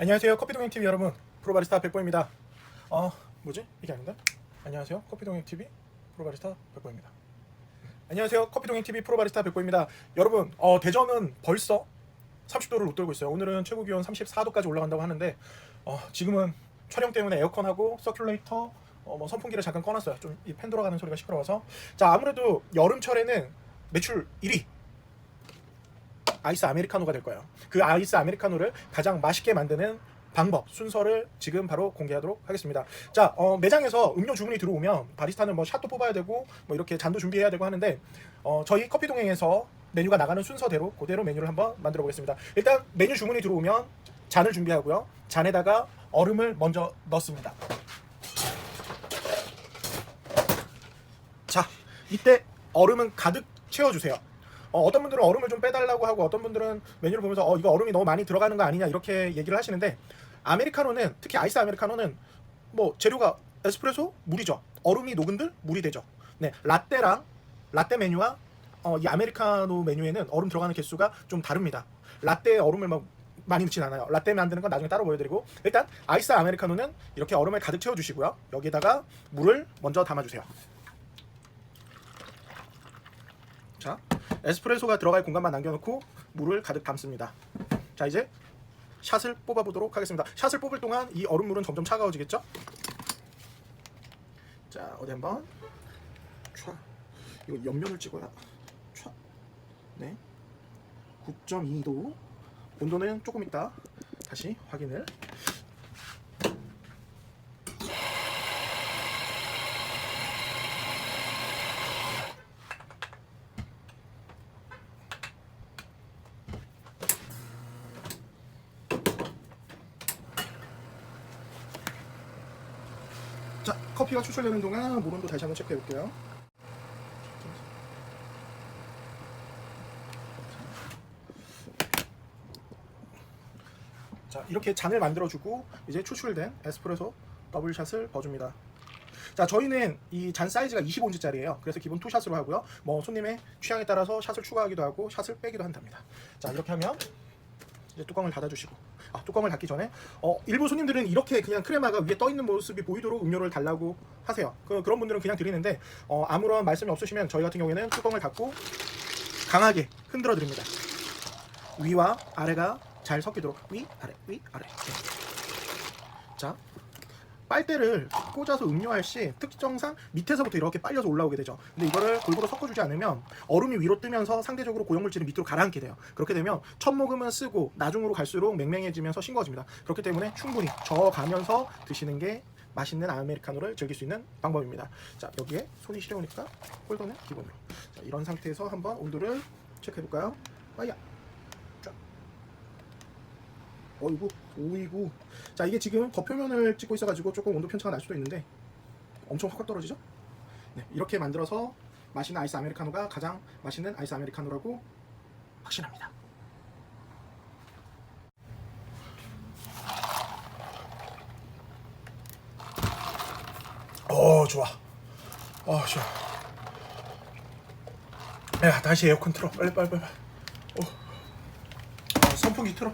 안녕하세요 커피동행 TV 여러분 프로바리스타 백보입니다. 어 뭐지 이게 아닌가? 안녕하세요 커피동행 TV 프로바리스타 백보입니다. 안녕하세요 커피동행 TV 프로바리스타 백보입니다. 여러분 어 대전은 벌써 30도를 웃돌고 있어요. 오늘은 최고 기온 34도까지 올라간다고 하는데 어, 지금은 촬영 때문에 에어컨하고 서큘레이터 어, 뭐 선풍기를 잠깐 꺼놨어요. 좀 이 팬 돌아가는 소리가 시끄러워서 자 아무래도 여름철에는 매출 1위 아이스 아메리카노가 될 거예요. 그 아이스 아메리카노를 가장 맛있게 만드는 방법 순서를 지금 바로 공개하도록 하겠습니다. 자 어, 매장에서 음료 주문이 들어오면 바리스타는 뭐 샷도 뽑아야 되고 뭐 이렇게 잔도 준비해야 되고 하는데 어, 저희 커피 동행에서 메뉴가 나가는 순서대로 그대로 메뉴를 한번 만들어 보겠습니다. 일단 메뉴 주문이 들어오면 잔을 준비하고요. 잔에다가 얼음을 먼저 넣습니다. 자, 이때 얼음은 가득 채워주세요. 어, 어떤 분들은 얼음을 좀 빼달라고 하고 어떤 분들은 메뉴를 보면서 어, 이거 얼음이 너무 많이 들어가는 거 아니냐 이렇게 얘기를 하시는데 아메리카노는 특히 아이스 아메리카노는 뭐 재료가 에스프레소 물이죠. 얼음이 녹은들 물이 되죠. 네, 라떼랑 라떼 메뉴와 어, 이 아메리카노 메뉴에는 얼음 들어가는 개수가 좀 다릅니다. 라떼에 얼음을 막 많이 넣진 않아요. 라떼 만드는 건 나중에 따로 보여드리고 일단 아이스 아메리카노는 이렇게 얼음을 가득 채워주시고요. 여기에다가 물을 먼저 담아주세요. 자, 에스프레소가 들어갈 공간만 남겨놓고 물을 가득 담습니다. 자, 이제 샷을 뽑아보도록 하겠습니다. 샷을 뽑을 동안 이 얼음물은 점점 차가워지겠죠? 자, 어디 한번 촤. 이거 옆면을 찍어야 촤. 네. 9.2도. 온도는 조금 있다 다시 확인을. 자, 커피가 추출되는 동안 물 온도 다시 한번 체크해 볼게요. 자, 이렇게 잔을 만들어 주고 이제 추출된 에스프레소 더블샷을 버줍니다. 자, 저희는 이 잔 사이즈가 25인치짜리예요. 그래서 기본 투샷으로 하고요. 뭐 손님의 취향에 따라서 샷을 추가하기도 하고 샷을 빼기도 한답니다. 자, 이렇게 하면 이제 뚜껑을 닫아주시고 아, 뚜껑을 닫기 전에 어, 일부 손님들은 이렇게 그냥 크레마가 위에 떠 있는 모습이 보이도록 음료를 달라고 하세요. 그, 그런 분들은 그냥 드리는데 어, 아무런 말씀이 없으시면 저희 같은 경우에는 뚜껑을 닫고 강하게 흔들어 드립니다. 위와 아래가 잘 섞이도록 위 아래 위 아래. 네. 자 빨대를 꽂아서 음료할 시 특정상 밑에서부터 이렇게 빨려서 올라오게 되죠. 근데 이거를 골고루 섞어주지 않으면 얼음이 위로 뜨면서 상대적으로 고형물질이 밑으로 가라앉게 돼요. 그렇게 되면 첫 모금은 쓰고 나중으로 갈수록 맹맹해지면서 싱거워집니다. 그렇기 때문에 충분히 저어가면서 드시는 게 맛있는 아메리카노를 즐길 수 있는 방법입니다. 자 여기에 손이 시려우니까 홀더는 기본으로. 자, 이런 상태에서 한번 온도를 체크해 볼까요? 빠이야. 쫙. 어이구, 오이구. 자, 이게 지금 겉표면을 찍고 있어가지고 조금 온도 편차가 날 수도 있는데 엄청 확확 떨어지죠? 네, 이렇게 만들어서 맛있는 아이스 아메리카노가 가장 맛있는 아이스 아메리카노라고 확신합니다. 어, 좋아. 어, 좋아. 야, 다시 에어컨 틀어. 빨리, 빨리, 빨리. 어. 어, 선풍기 틀어.